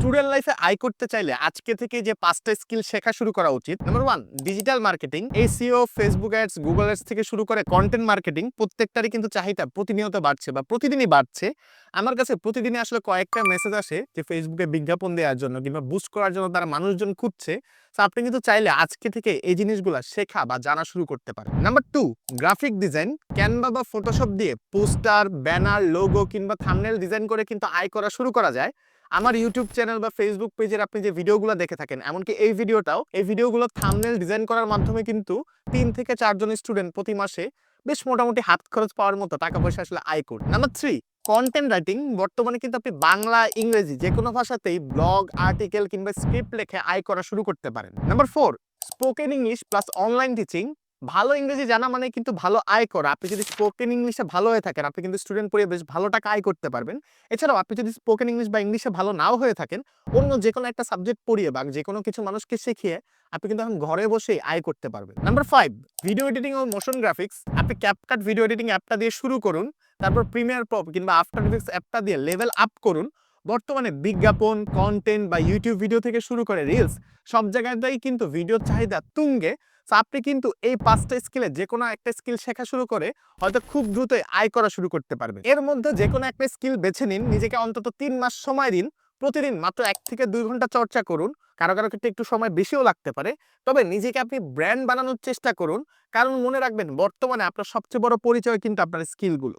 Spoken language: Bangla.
স্টুডেন্ট লাইফে আয় করতে চাইলে আজকে থেকে যে পাঁচটা স্কিল শেখা শুরু করা উচিত। Number one digital marketing SEO Facebook ads Google ads থেকে শুরু করে কন্টেন্ট মার্কেটিং প্রত্যেকটারই কিন্তু চাহিদা প্রতিনিয়ত বাড়ছে বা প্রতিদিনই বাড়ছে। আমার কাছে প্রতিদিনই আসলে কয়েকটা মেসেজ আসে যে ফেসবুকে বিজ্ঞাপন দেওয়ার জন্য কিংবা বুস্ট করার জন্য তারা মানুষজন খুঁজছে। তো আপনি কিন্তু চাইলে আজকে থেকে এই জিনিসগুলো শেখা বা জানা শুরু করতে পারেন। Number two graphic design Canva বা ফটোশপ দিয়ে পোস্টার ব্যানার লোগো কিংবা থামনেল ডিজাইন করে কিন্তু আয় করা শুরু করা যায়। আমার ইউটিউব চ্যানেল বা ফেসবুক পেজের আপনি যে ভিডিওগুলো দেখে থাকেন, এমনকি এই ভিডিওটাও এই ভিডিওগুলো থামনেল ডিজাইন করার মাধ্যমে কিন্তু তিন থেকে চারজন স্টুডেন্ট প্রতি মাসে বেশ মোটামুটি হাত খরচ পাওয়ার মতো টাকা পয়সা আসলে আয় করে। নাম্বার থ্রি কন্টেন্ট রাইটিং বর্তমানে কিন্তু আপনি বাংলা, ইংরেজি যে কোনো ভাষাতেই ব্লগ আর্টিকেল কিংবা স্ক্রিপ্ট লেখে আয় করা শুরু করতে পারেন। Number four spoken English plus online teaching ভালো ইংরেজি জানা মানে কিন্তু ভালো আয় করা। আপনি যদি স্পোকেন ইংলিশে ভালো হয়ে থাকেন, আপনি কিন্তু স্টুডেন্ট পড়িয়ে বেশ ভালো টাকা আয় করতে পারবেন। এছাড়াও আপনি যদি স্পোকেন ইংলিশ বা ইংলিশে ভালো নাও হয়ে থাকেন, অন্য যে কোনো একটা সাবজেক্ট পড়িয়ে বা যে কোনো কিছু মানুষকে শিখিয়ে আপনি কিন্তু এখন ঘরে বসেই আয় করতে পারবেন। নাম্বার ফাইভ ভিডিও এডিটিং ও মোশন গ্রাফিক্স আপনি ক্যাপকাট ভিডিও এডিটিং অ্যাপটা দিয়ে শুরু করুন, তারপর প্রিমিয়ার প্রপ কিংবা আফটার ইফেক্টস অ্যাপটা দিয়ে লেভেল আপ করুন। বর্তমানে বিজ্ঞাপন কন্টেন্ট বা ইউটিউব ভিডিও থেকে শুরু করে রিলস সব জায়গাতেই কিন্তু ভিডিওর চাহিদা তুঙ্গে। আপনি কিন্তু এই পাঁচটা স্কিলে যে কোনো একটা স্কিল শেখা শুরু করে হয়তো খুব দ্রুত আয় করা শুরু করতে পারবেন। এর মধ্যে যে কোনো একটা স্কিল বেছে নিন, নিজেকে অন্তত তিন মাস সময় দিন, প্রতিদিন মাত্র এক থেকে দুই ঘণ্টা চর্চা করুন, কারও কারও ক্ষেত্রে একটু সময় বেশিও লাগতে পারে। তবে নিজেকে আপনি ব্র্যান্ড বানানোর চেষ্টা করুন, কারণ মনে রাখবেন বর্তমানে আপনার সবচেয়ে বড় পরিচয় কিন্তু আপনার স্কিলগুলো